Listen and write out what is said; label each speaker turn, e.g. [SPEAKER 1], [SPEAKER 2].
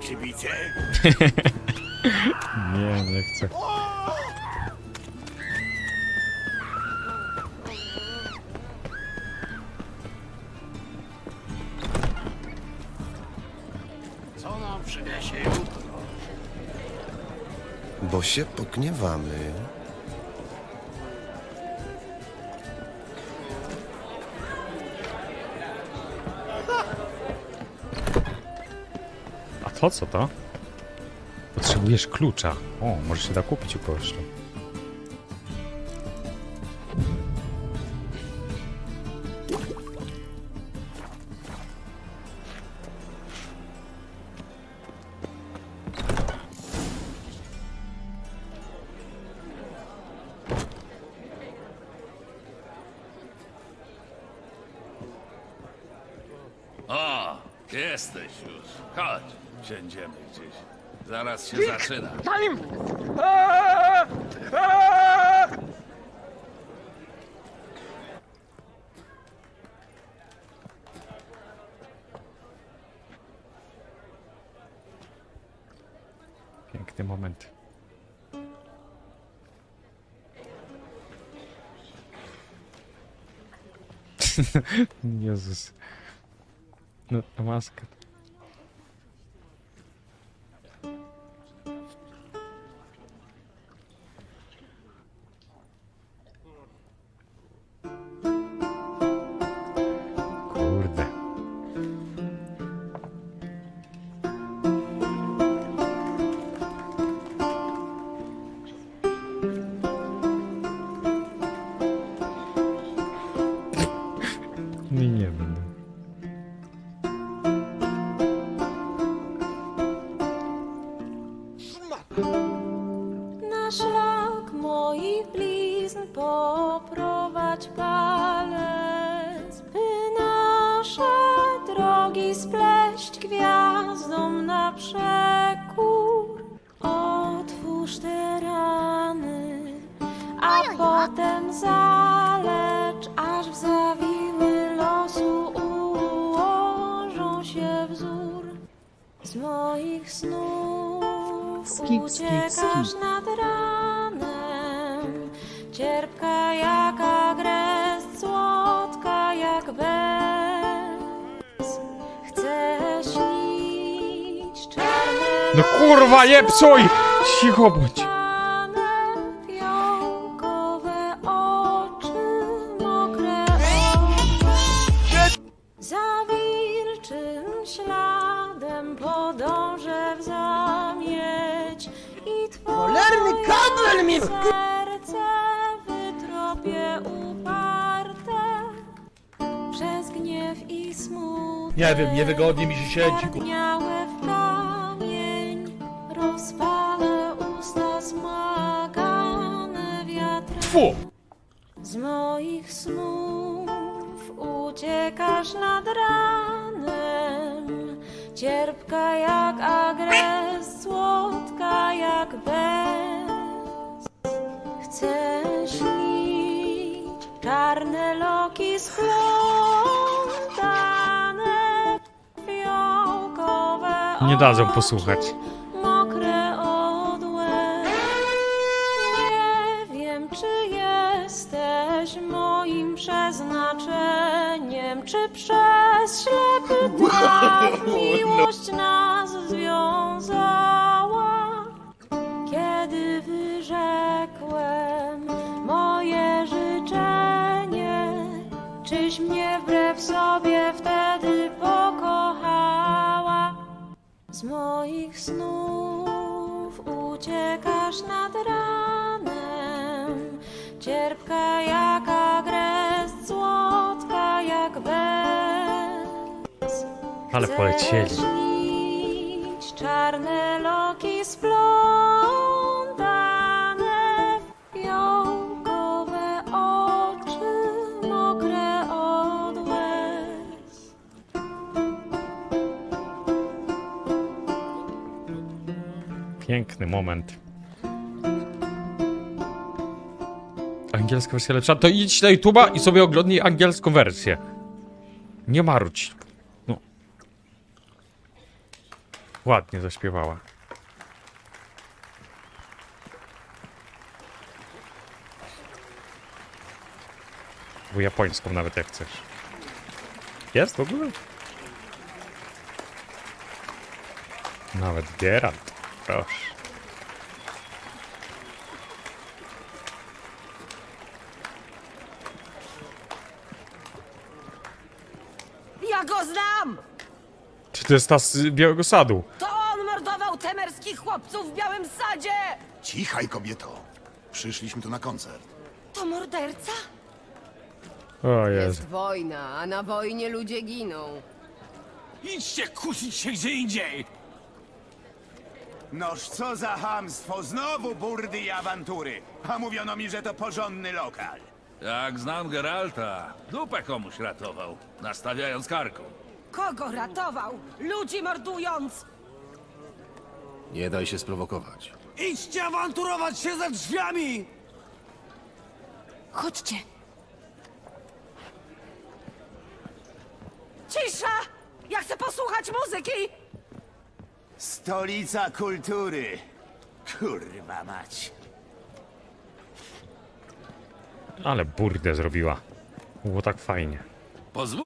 [SPEAKER 1] Grzybice?
[SPEAKER 2] Nie, nie chcę.
[SPEAKER 1] Co nam przyniesie jutro?
[SPEAKER 3] Bo się pogniewamy.
[SPEAKER 2] To co to? Potrzebujesz klucza. O, może się da kupić u kogoś.
[SPEAKER 1] Jesteś już. Chodź, siędziemy gdzieś. Zaraz się zaczyna.
[SPEAKER 4] Zanim!
[SPEAKER 2] Piękny moment. Jezus. No,
[SPEAKER 5] poprowadź palec, by nasze drogi spleść gwiazdom na przekór. Otwórz te rany, a potem zalecz, aż w zawiły losu ułożą się wzór. Z moich snów
[SPEAKER 6] Skip, skip,
[SPEAKER 5] uciekasz
[SPEAKER 6] skip.
[SPEAKER 5] nad ranem, cierpka jak agres, słodka jak bez. Chcę śnić czarne
[SPEAKER 2] No kurwa, nie psuj! Cicho bądź.
[SPEAKER 5] Czarne, fiołkowe oczy, mokre oczy. Za wilczym śladem podążę w zamieć i twoje
[SPEAKER 4] Cholerny kabel mi w-
[SPEAKER 5] serce smutek.
[SPEAKER 4] Nie wiem, niewygodnie mi się siedzi, ku-
[SPEAKER 5] w kamień, rozpalę usta smagane wiatrem.
[SPEAKER 2] Fu!
[SPEAKER 5] Z moich snów uciekasz nad ranem, cierpka jak agres, słodka jak bez. Chcę śnić czarne loki splątane,
[SPEAKER 2] Nie dadzą posłuchać.
[SPEAKER 5] Mokre od łez. Nie wiem, czy jesteś moim przeznaczeniem, czy przez ślepy traf miłość nas Z moich snów uciekasz nad ranem, cierpka jak agres, słodka jak bez.
[SPEAKER 2] Ale polecieli.
[SPEAKER 5] śnić czarne loki splątane,
[SPEAKER 2] Piękny moment. Angielska wersja lepsza. To idź na YouTube'a i sobie oglądnij angielską wersję. Nie marudź. No. Ładnie zaśpiewała. Bo japońską nawet jak chcesz. Jest w ogóle? Nawet Geralt. Proszę.
[SPEAKER 6] Ja go znam!
[SPEAKER 2] Czy to jest ta z Białego Sadu?
[SPEAKER 6] To on mordował temerskich chłopców w Białym Sadzie!
[SPEAKER 7] Cichaj, kobieto. Przyszliśmy tu na koncert.
[SPEAKER 6] To morderca?
[SPEAKER 2] O Jezu.
[SPEAKER 8] Jest wojna, a na wojnie ludzie giną.
[SPEAKER 1] Idźcie kusić się gdzie indziej!
[SPEAKER 9] Noż co za hamstwo, znowu burdy i awantury. A mówiono mi, że to porządny lokal.
[SPEAKER 1] Jak znam Geralta, dupę komuś ratował, nastawiając karką.
[SPEAKER 6] Kogo ratował? Ludzi mordując!
[SPEAKER 3] Nie daj się sprowokować.
[SPEAKER 4] Idźcie awanturować się za drzwiami!
[SPEAKER 5] Chodźcie.
[SPEAKER 6] Cisza! Ja chcę posłuchać muzyki!
[SPEAKER 9] Stolica kultury. Kurwa mać.
[SPEAKER 2] Ale burdę zrobiła. Było tak fajnie.
[SPEAKER 1] Pozwól